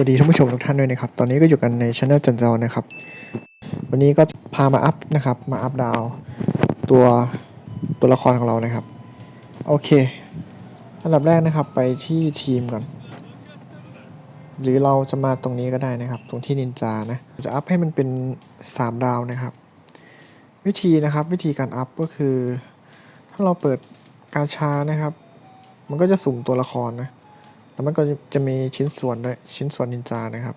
วัสดีท่านผู้ชมทุกท่านด้วยนะครับ ตอนนี้ก็อยู่กันในช anel จันเจ้านะครับ วันนี้ก็พามาอัพนะครับ มาอัพดาวตัวตัวละครของเรานะครับ โอเค อันดับแรกนะครับไปที่ทีมก่อน หรือเราจะมาตรงนี้ก็ได้นะครับ ตรงที่นินจานะ จะอัพให้มันเป็น 3 ดาวนะครับ วิธีนะครับวิธีการอัพก็คือ ถ้าเราเปิดกาชานะครับ มันก็จะสุ่มตัวละครนะ แล้วมันก็จะมีชิ้นส่วนด้วยชิ้นส่วนนินจานะครับ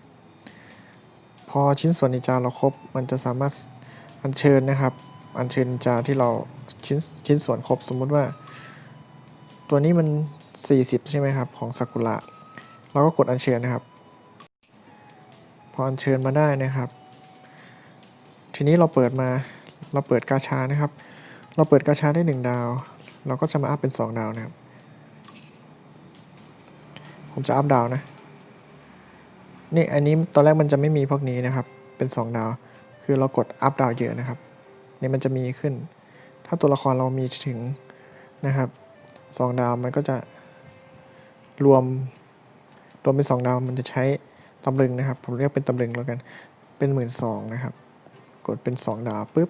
พอชิ้นส่วนนินจาเราครบ มันจะสามารถอัญเชิญนะครับ อัญเชิญนินจาที่เราชิ้นชิ้นส่วนครบสมมุติว่า ตัวนี้มัน 40 ใช่ไหมครับ ของซากุระเราก็กดอัญเชิญนะครับ พออัญเชิญมาได้นะครับ ทีนี้เราเปิดมาเราเปิดกาชานะครับ เราเปิดกาชาได้ 1 ดาว เราก็จะมาอัพเป็น 2 ดาวนะครับ ผมจะอัพดาวนะ นี่อันนี้ตอนแรกมันจะไม่มีพวกนี้นะครับ เป็น 2 ดาว คือเรากดอัพดาวเยอะนะครับ นี่มันจะมีขึ้น ถ้าตัวละครเรามีถึงนะครับ2ดาวมันก็จะรวมรวมเป็น 2 ดาวมันจะใช้ตำลึงนะครับ ผมเรียกเป็นตำลึงแล้วกัน เป็นหมื่นสองนะครับ กดเป็น 2 ดาวปุ๊บ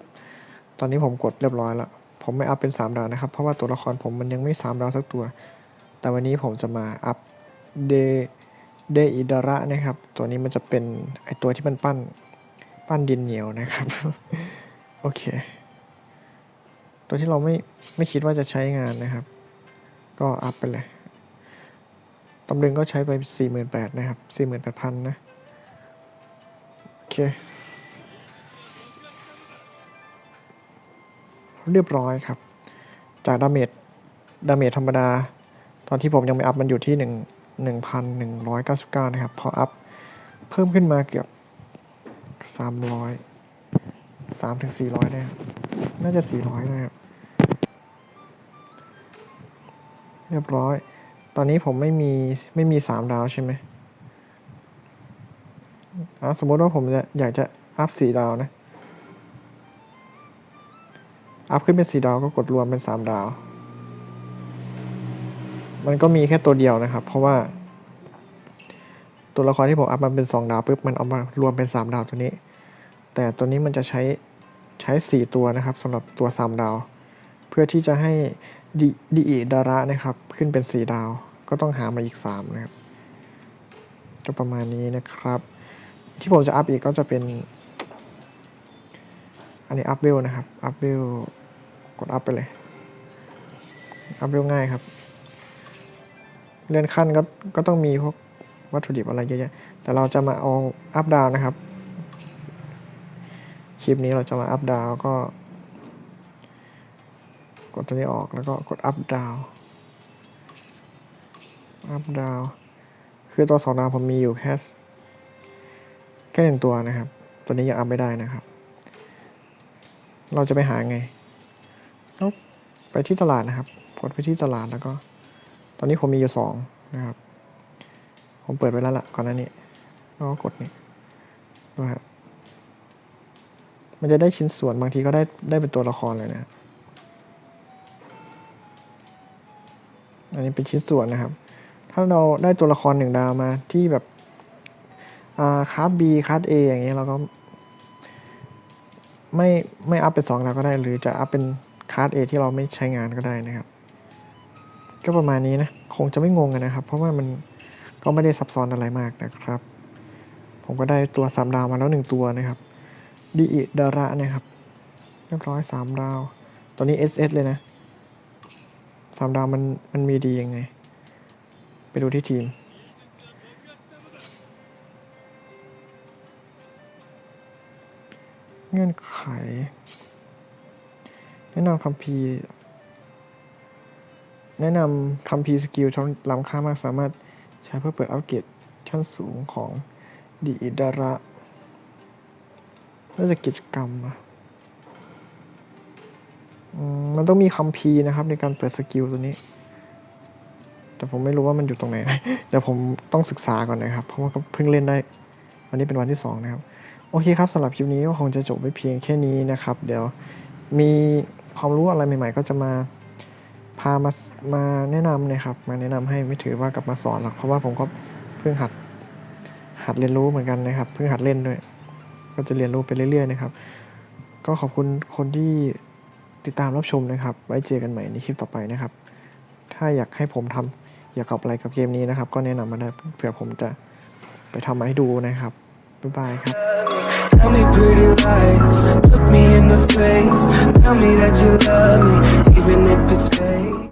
ตอนนี้ผมกดเรียบร้อยแล้ว ผมไม่อัพเป็น 3 ดาวนะครับ เพราะว่าตัวละครผมมันยังไม่ 3 ดาวสักตัว แต่วันนี้ผมจะมาอัพ เดเดอิดาระนะครับ ตัวนี้มันจะเป็นไอตัวที่มันปั้นปั้นดินเหนียวนะครับ โอเค ตัวที่เราไม่ไม่คิดว่าจะใช้งานนะครับ ก็อัพไปเลยตำลึงก็ใช้ไป 48,000นะครับ 48,000 นะ โอเค เรียบร้อยครับ จากดาเมจดาเมจธรรมดา ตอนที่ผมยังไม่อัพมันอยู่ที่ห นึ่งหนึ่งพันหนึ่งร้อยเก้าสิบก้านะครับ พออัพเพิ่มขึ้นมาเกือบสามร้อยสามถึงสี่ร้อยได้น่าจะสี่ร้อยนะครับ เรียบร้อย ตอนนี้ผมไม่มี ไม่มีสามดาวใช่ไหมอะสมมติว่าผมจะอยากจะอัพสี่ดาวนะ อัพขึ้นเป็นสี่ดาวก็กดรวมเป็นสามดาว มันก็มีแค่ตัวเดียวนะครับ เพราะว่า ตัวละครที่ผมอัพมันเป็นสองดาวปุ๊บมันเอามารวมเป็นสามดาวตัวนี้ แต่ตัวนี้มันจะใช้ใช้สี่ตัวนะครับสำหรับตัวสามดาว เพื่อที่จะให้ดีดีอีดาระนะครับ ขึ้นเป็นสี่ดาว ก็ต้องหามาอีกสามนะครับก็ประมาณนี้นะครับ ที่ผมจะอัพอีกก็จะเป็น อันนี้อัพเวลนะครับ อัพเวลกดอัพไปเลย อัพเวลง่ายครับ เลื่อนขั้นก็ก็ต้องมีพวกวัตถุดิบอะไรเยอะแยะแต่เราจะมาเอาอัพดาวนะครับ คลิปนี้เราจะมาอัพดาวก็ กดตัวนี้ออกแล้วก็กดอัพดาวอัพดาวคือตัวสองดาวผมมีอยู่แค่แค่หนึ่งตัวนะครับ ตัวนี้ยังอัพไม่ได้นะครับ เราจะไปหาไง ไปที่ตลาดนะครับ กดไปที่ตลาดแล้วก็ อนนี้ผมมีอยู่สองนะครับ ผมเปิดไว้แล้วล่ะก่อนหน้านี้แล้วก็กดนี่ดูครับมันจะได้ชิ้นส่วนบางทีก็ได้ได้เป็นตัวละครเลยนะอันนี้เป็นชิ้นส่วนนะครับ ถ้าเราได้ตัวละครหนึ่งดาวมาที่แบบอ่าคาร์ด B คาร์ด A อย่างเงี้ยเราก็ไม่ไม่อัพเป็นสองดาวก็ได้ หรือจะอัพเป็นคาร์ด A ที่เราไม่ใช้งานก็ได้นะครับ ก็ประมาณนี้นะ คงจะไม่งงกันนะครับ เพราะว่ามันก็ไม่ได้ซับซ้อนอะไรมากนะครับ ผมก็ได้ตัวสามดาวมาแล้วหนึ่งตัวนะครับดีอิดาระนะครับเรียบร้อยสามดาวตัวนี้ SS เลยนะสามดาวมันมันมีดียังไง ไปดูที่ทีม เงื่อนไข แนะนำคัมภีร์ แนะนำคัมภีสกิลช่องล้ำค่ามากสามารถใช้เพื่อเปิดอัปเกรดชั้นสูงของดีอิดาระน่าจะกิจกรรมอะมันต้องมีคัมภีนะครับในการเปิดสกิลตัวนี้ แต่ผมไม่รู้ว่ามันอยู่ตรงไหนเดี๋ยวผมต้องศึกษาก่อนนะครับ เพราะว่าเพิ่งเล่นได้ วันนี้เป็นวันที่สองนะครับ โอเคครับสำหรับคลิปนี้ก็คงจะจบไปเพียงแค่นี้นะครับ เดี๋ยวมีความรู้อะไรใหม่ ๆ ก็จะมาามามาแนะนำนะครับ มาแนะนำให้ไม่ถือว่ากลับมาสอนหรอกเพราะว่าผมก็เพิ่งหัดหัดเรียนรู้เหมือนกันนะครับ เพิ่งหัดเล่นด้วย ก็จะเรียนรู้ไปเรื่อยๆนะครับ ก็ขอบคุณคนที่ติดตามรับชมนะครับ ไว้เจอกันใหม่ในคลิปต่อไปนะครับ ถ้าอยากให้ผมทำเกี่ยวกับอะไรกับเกมนี้นะครับ ก็แนะนำมาได้เผื่อผมจะไปทำมาให้ดูนะครับ บ๊ายบายครับ Tell me pretty lies, look me in the face. Tell me that you love me, even if it's fake.